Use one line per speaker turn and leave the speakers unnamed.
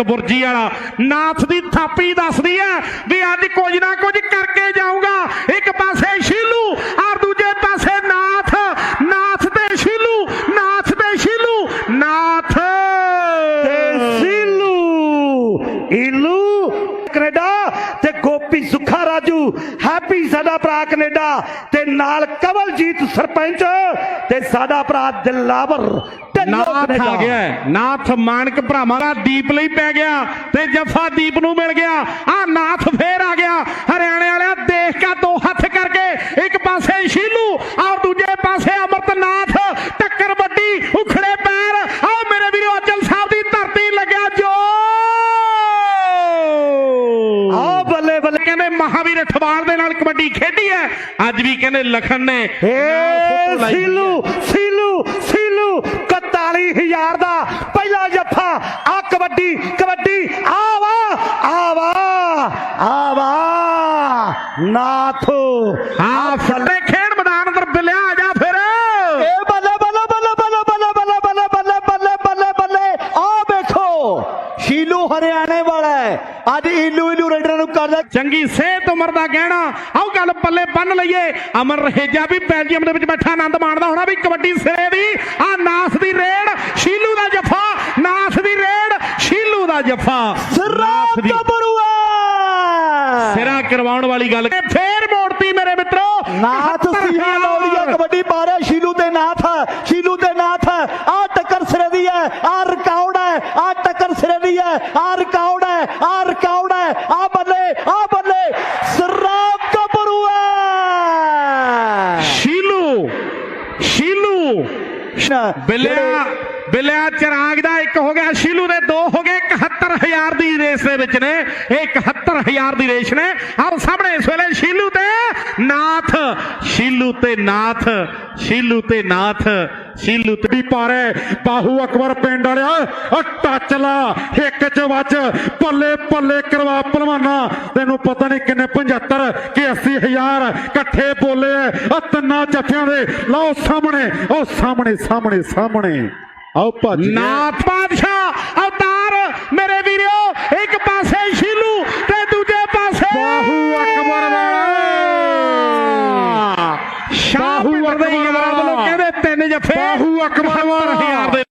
ਬੁਰਜੀ ਵਾਲਾ। ਨਾਥ ਦੀ ਥਾਪੀ ਦੱਸਦੀ ਹੈ ਵੀ ਅੱਜ ਕੁਝ ਨਾ ਕੁਝ ਕਰਕੇ ਜਾਊਗਾ। ਇੱਕ ਪਾਸੇ ਸ਼ੀਲੂ ਔਰ ਦੂਜੇ ਪਾਸੇ ਨਾਥ। ਨਾਥ ਤੇ ਸ਼ੀਲੂ, ਨਾਥ ਤੇ ਸ਼ੀਲੂ, ਨਾਥ
ਤੇ ਸੀਲੂ। ਇਲੂ, ਕੈਨੇਡਾ ਤੇ ਗੋਪੀ ਸੁੱਖਾ ਰਾਜੂ। ਹੈਪੀ ਸਾਡਾ ਭਰਾ ਕੈਨੇਡਾ ਤੇ ਨਾਲ ਕਵਲਜੀਤ ਸਰਪੰਚ ਤੇ ਸਾਡਾ ਭਰਾ ਦਿਲਾਵਰ
ਨਾਥ ਆ। ਗਿਆ। ਨਾਥ ਮਾਨਕ ਭਰਾਵਾਂ ਦਾ ਦੀਪ ਲਈ ਪੈ ਗਿਆ ਤੇ ਜੱਫਾ ਦੀਪ ਨੂੰ ਮਿਲ ਗਿਆ। ਆ ਨਾਥ ਫੇਰ ਆ ਗਿਆ। ਹਰਿਆਣੇ ਵਾਲਿਆ ਦੇਖ ਕੇ ਦੋ ਹੱਥ ਕਰਕੇ ਇੱਕ ਪਾਸੇ ਸ਼ੀਲੂ ਔਰ ਦੂਜੇ ਪਾਸੇ ਅਮਰਤਨਾਥ। ਟੱਕਰ ਵੱਡੀ ਉਖੜੇ ਪੈਰ। ਆ ਮੇਰੇ ਵੀਰੋ ਅਚਲ ਸਾਹਿਬ ਦੀ ਧਰਤੀ ਲੱਗਿਆ ਜੋ
ਆ ਬੱਲੇ ਬੱਲੇ।
ਕਹਿੰਦੇ ਮਹਾਵੀਰ ਅਠਵਾਲ ਦੇ ਨਾਲ ਕਬੱਡੀ ਖੇਡੀ ਹੈ। ਅੱਜ ਵੀ ਕਹਿੰਦੇ ਲਖਨ ਨੇ।
ਏ। ਸੀਲੂ ਸੀਲੂ। ਸੀਲੂ 41000 ਦਾ ਪਹਿਲਾ ਜੱਫਾ ਆ ਕਬੱਡੀ ਕਬੱਡੀ ਆਵਾ ਆਵਾ ਆਵਾ ਨਾਥੋ
ਆ ਫੱਟੇ ਖੇਡ ਮੈਦਾਨ ਅੰਦਰ ਬਿਲਿਆ ਆ ਜਾ ਫਿਰ
ਏ ਬੱਲੇ ਬੱਲੇ ਬੱਲੇ ਬੱਲੇ ਬੱਲੇ ਬੱਲੇ ਬੱਲੇ ਬੱਲੇ ਬੱਲੇ ਬੱਲੇ ਬੱਲੇ ਆ ਵੇਖੋ ਸ਼ੀਲੂ ਹਰਿਆਣੇ ਵਾਲਾ ਅੱਜ ਇਲੂ ਇਲੂ ਰੇਡਰ ਨੂੰ ਕਰਦਾ
ਚੰਗੀ ਸਿਹਤ ਉਮਰ ਦਾ ਗਹਿਣਾ ਆਓ ਗੱਲ ਪੱਲੇ ਬੰਨ ਲਈਏ ਅਮਰ ਰਹੇਜਾ ਵੀ ਬੈਲਜੀਅਮ ਦੇ ਵਿੱਚ ਬੈਠਾ ਆਨੰਦ ਮਾਣਦਾ ਹੋਣਾ ਵੀ ਕਬੱਡੀ ਸਿਰੇ ਦੀ ਆ ਨਾਸ ਦੀ ਰੇਡ ਸ਼ੀਲੂ ਦਾ ਜੱਫਾ ਨਾਸ ਦੀ ਰੇਡ ਸ਼ੀਲੂ ਦਾ ਜੱਫਾ। ਦੀ
ਗੱਭਰੂਆ
ਸਿਰਾ ਕਰਵਾਉਣ ਵਾਲੀ ਗੱਲ ਫੇਰ ਮੋੜਤੀ ਮੇਰੇ ਮਿੱਤਰੋ।
ਨਾਥ
71
ਸਿੰਘਾ ਲੌੜੀਆ ਕਬੱਡੀ ਪਾ ਰਿਹਾ ਸ਼ੀਲੂ ਤੇ ਨਾਥ ਸ਼ੀਲੂ ਤੇ ਨਾਥ ਆ ਟੱਕਰ ਸਿਰੇ ਦੀ ਹੈ ਆ ਰਿਕਾਰਡ ਹੈ ਆ ਟੱਕਰ ਸਿਰੇ ਦੀ ਹੈ ਆ ਰਿਕਾਰਡ ਹੈ ਆ ਰਿਕਾਰਡ ਹੈ ਆ ਬੱਲੇ ਆ ਬੱਲੇ ਸਰਾਬ ਗੱਭਰੂਆ
ਸ਼ੀਲੂ ਸ਼ੀਲੂ ਬਿੱਲਿਆ ਬਿੱਲਿਆ ਚਰਾਗ ਦਾ ਇੱਕ ਹੋ ਗਿਆ ਸ਼ੀਲੂ ਦੇ ਦੋ ਹੋ ਗਏ 71000 ਦੀ ਰੇਸ ਦੇ ਵਿੱਚ ਨੇ। ਇਹ 71000 ਦੀ ਰੇਸ ਨੇ। ਆਹ ਸਾਹਮਣੇ ਇਸ ਵੇਲੇ ਸ਼ੀਲੂ ਤੇ ਨਾਥ ਸ਼ੀਲੂ ਤੇ ਨਾਥ ਸ਼ੀਲੂ ਤੇ ਨਾਥ। ਸ਼ੀਲੂ ਤੇ
ਪਾਰੇ। ਬਾਹੂ ਅਕਬਰ ਪਿੰਡ ਵਾਲਿਆ ਓ ਟੱਚ ਲਾ ਇੱਕ ਚ ਵੱਜ, ਪੱਲੇ ਪੱਲੇ ਕਰਵਾ ਪਹਿਲਵਾਨਾ। ਤੈਨੂੰ ਪਤਾ ਨਹੀਂ ਕਿੰਨੇ 75 ਕਿ 80 ਹਜ਼ਾਰ ਇਕੱਠੇ ਬੋਲੇ ਆ ਆਹ ਤਿੰਨਾਂ ਜੱਫਿਆਂ ਦੇ। ਲਓ ਸਾਹਮਣੇ ਉਹ ਸਾਹਮਣੇ ਸਾਹਮਣੇ ਸਾਹਮਣੇ। ਆਓ ਭੱਜ ਗਏ।
ਨਾਥ ਅਵਤਾਰ, ਮੇਰੇ ਵੀਰੋ ਇੱਕ ਪਾਸੇ ਇੱਥੇ
ਬਾਹੂ ਅਕਬਰ ਵਾਰ ਹਜ਼ਾਰ ਦੇ